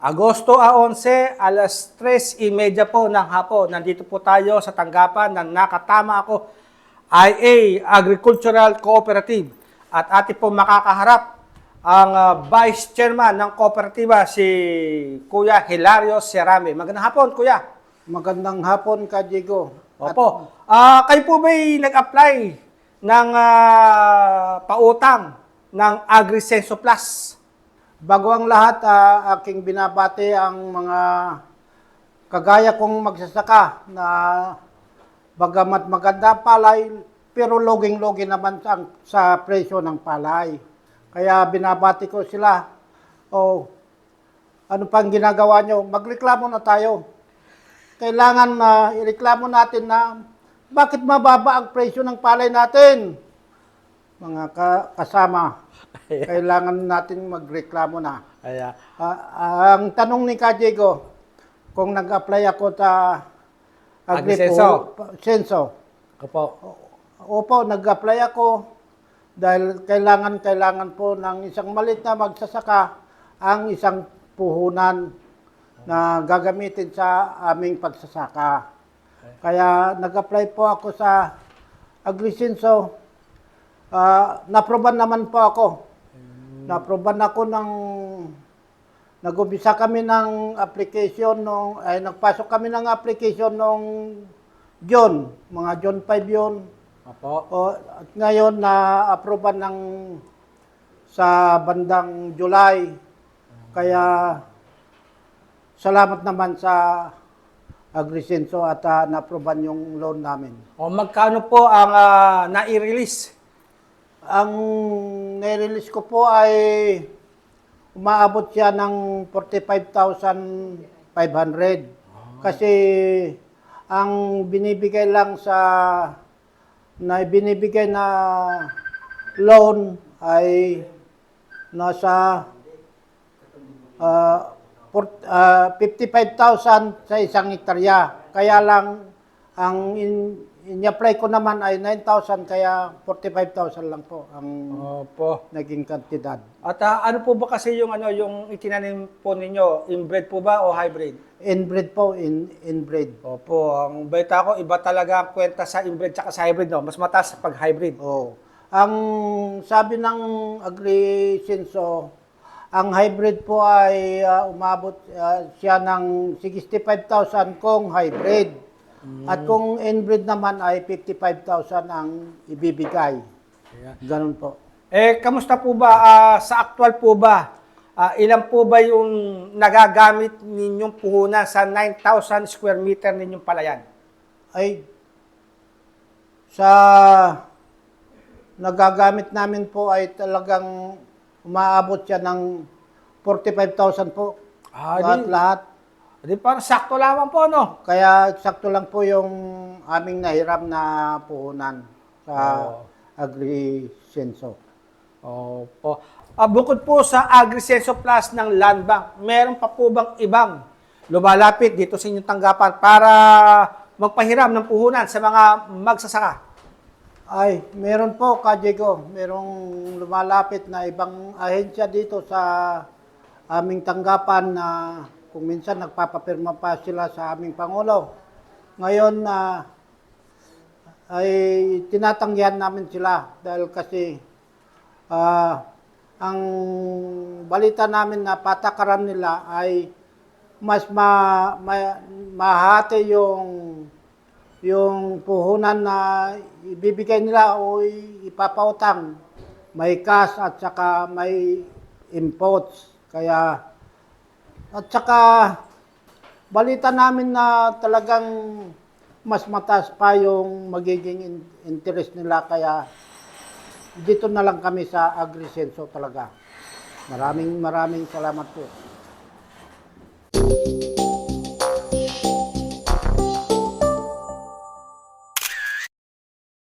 Agosto a 11, alas 3.30 po ng hapon. Nandito po tayo sa tanggapan ng nakatama ako, IA Agricultural Cooperative. At atin po makakaharap ang ah, Vice Chairman ng kooperatiba, si Kuya Hilario Serame. Magandang hapon, Kuya. Magandang hapon ka, Diego. At Opo. Ah, kayo po ba'y nag-apply ng ah, pautang ng AgriSenso Plus? Bago ang lahat, ah, aking binabati ang mga kagaya kong magsasaka na bagamat maganda palay, pero loging-logi naman sa, sa presyo ng palay. Kaya binabati ko sila, oh, ano pang ginagawa nyo? Magreklamo na tayo. Kailangan na ireklamo natin na bakit mababa ang presyo ng palay natin? Mga ka- kasama, kailangan natin magreklamo na. Ayan. Ah, ang tanong ni Ka Diego, kung nag-apply ako sa Agrisenso. Senso. Opo. Opo, nag-apply ako dahil kailangan kailangan po ng isang malit na magsasaka ang isang puhunan na gagamitin sa aming pagsasaka. Kaya nag-apply po ako sa Agrisenso. Ah, naproban naman po ako. Naproban ako ng nag-umpisa kami ng application nung ay nagpasok kami ng application nung June, mga June 5 yun. Opo. O, at ngayon na aproban ng sa bandang July. Kaya salamat naman sa Agrisenso at uh, naproban yung loan namin. O magkano po ang ah, nai-release? Ang nirelease ko po ay umaabot siya ng 45,500. Kasi ang binibigay lang sa na binibigay na loan ay nasa ah, por- ah, 55,000 sa isang hektarya. Kaya lang ang in, in-apply ko naman ay 9,000 kaya 45,000 lang po ang Opo. naging kantidad. At ah, ano po ba kasi yung ano yung itinanim po ninyo, inbred po ba o hybrid? Inbred po, in, inbred. Opo, ang balita ko iba talaga ang kwenta sa inbred at sa hybrid no. Mas mataas pag hybrid. Oh. Ang sabi ng Agrisenso, ang hybrid po ay ah, umabot ah, siya ng 65,000 kung hybrid. At kung inbred naman ay 55,000 ang ibibigay. Ganun po. Eh kamusta po ba ah, sa actual po ba? ah, ilan po ba yung nagagamit ninyong puhunan sa 9,000 square meter ninyong palayan? Ay sa nagagamit namin po ay talagang umaabot siya ng 45,000 po. Ah, lahat, di- lahat. Di parang sakto lamang po no. Kaya eksakto lang po yung aming nahiram na puhunan sa Oo. Agrisenso. Opo. Ah, bukod po sa AgriSenso Plus ng Land Bank, meron pa po bang ibang lumalapit dito sa inyong tanggapan para magpahiram ng puhunan sa mga magsasaka? Ay, meron po, Kajego. Merong lumalapit na ibang ahensya dito sa aming tanggapan na kung minsan nagpapapirma pa sila sa aming Pangulo. Ngayon na ay tinatanggihan namin sila dahil kasi ah, ang balita namin na patakaran nila ay mas ma, ma, mahati yung yung puhunan na ibibigay nila o ipapautang, may cash at saka may imports. Kaya, at saka, balita namin na talagang mas mataas pa yung magiging in- interest nila. Kaya, dito na lang kami sa Agrisenso talaga. Maraming maraming salamat po.